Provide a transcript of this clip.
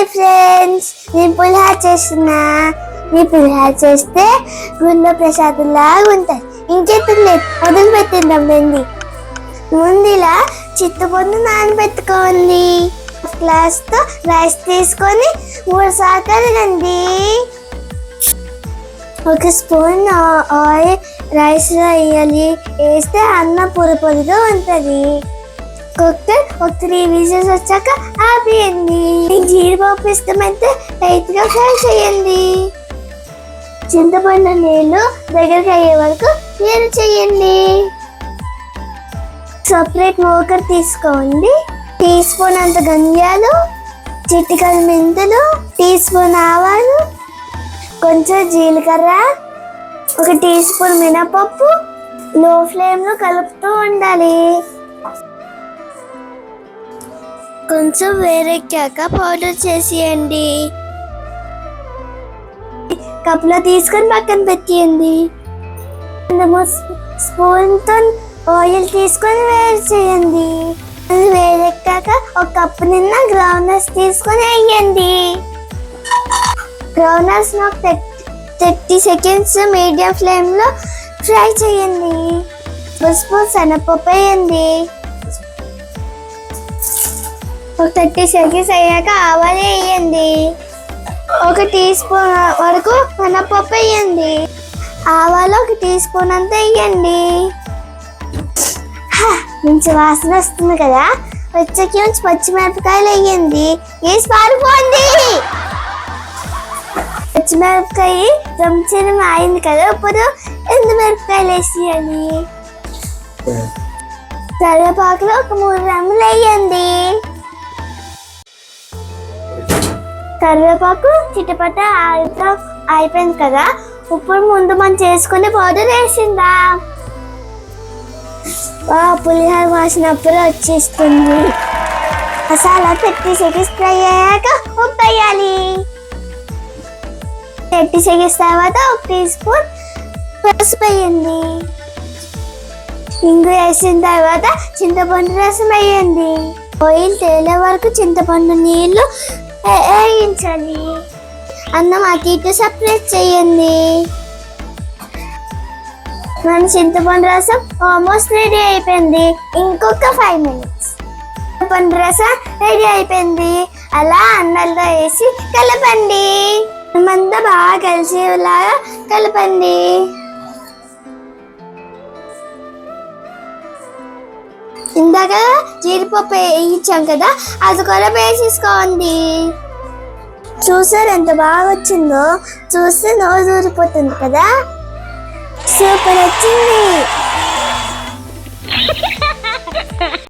Hi friends నేను పులిహార చేసిన నీ పులిహార చేస్తే గుండె ప్రసాదంలాగా ఉంటాయి. ఇంకెత్తుంది లేదు మొదలు పెట్టిందాం రండి ముందులా చిత్తపొందు నానబెట్టుకోండి. గ్లాస్తో రైస్ తీసుకొని మూడు సార్లు కడగండి. ఒక స్పూన్ ఆయిల్ రైస్లో వేయాలి. వేస్తే అన్నం పొడి పొడిగా ఉంటుంది. కుక్కర్ ఒక త్రీ విజిల్స్ వచ్చాక ఆపేయండి. మీకు జీడిపప్పు ఇష్టమైతే ఫ్రై చేయండి. చింతపండు నీళ్ళు దగ్గరికి అయ్యే వరకు వేరు చేయండి. సపరేట్ మోకర్ తీసుకోండి. టీ స్పూన్ అంత గంజాలు చిటికల మెంతులు టీ స్పూన్ ఆవాలు కొంచెం జీలకర్ర ఒక టీ స్పూన్ మినపప్పు లో ఫ్లేమ్లో కలుపుతూ ఉండాలి. కొంచెం వేరెక్కాక పౌడర్ చేసేయండి. కప్లో తీసుకొని పక్కన పెట్టేయండి. స్పూన్తో ఆయిల్ తీసుకొని వేరు చేయండి. వేరెక్కాక ఒక కప్పు నిన్న గ్రౌండ్నట్స్ తీసుకొని వేయండి. గ్రౌండ్నట్స్ నాకు థర్టీ సెకండ్స్ మీడియం ఫ్లేమ్లో ఫ్రై చేయండి. ఒక స్పూన్ శనగపప్పు వేయండి. ఒక థర్టీ సెకండ్స్ అయ్యాక ఆవాలు వేయండి. ఒక టీ స్పూన్ వరకు మినపప్పు వేయండి. ఆవాలు ఒక టీ స్పూన్ అంతా వేయండి. మంచి వాసన వస్తుంది కదా. వచ్చకి నుంచి పచ్చిమిరపకాయలు వేయండి. వేసి పారిపోండి. పచ్చిమిరపకాయ దంచడం అయింది కదా. ఇప్పుడు ఎండు మిరపకాయలు వేసేయండి కరివేపాకులో ఒక మూడు రెమ్మలు వేయండి. కరివేపాకు చిటపట ఆయితో అయిపోయింది కదా. ఇప్పుడు ముందు మనం చేసుకుని పౌడర్ వేసిందా? వా పులిహోర వాసినప్పుడు వచ్చేస్తుంది. మసాలా థర్టీ సెకండ్స్ ఫ్రై అయ్యాక ఉప్పు వేయాలి. థర్టీ సెకండ్స్ తర్వాత ఒక టీ స్పూన్ పసుపు వేయండి. ఇంగు వేసిన తర్వాత చింతపండు రసం వేయండి. ఆయిల్ తేలే వరకు చింతపండు నీళ్ళు వేయించాలి అన్నం అటు ఇటు సపరేట్ చేయండి. మన చింతపండు రసం ఆల్మోస్ట్ రెడీ అయిపోయింది. ఇంకొక ఫైవ్ మినిట్స్ చింతపండు రసం రెడీ అయిపోయింది. అలా అన్నంలో వేసి కలపండి. మంద బాగా కలిసేలాగా కలపండి. ఇందాక జీడిపప్పు వేయించాం కదా అది కూడా వేసేసుకోండి. చూసారు ఎంత బాగా వచ్చిందో? చూస్తే నోరు ఊరిపోతుంది కదా? సూపర్ వచ్చింది.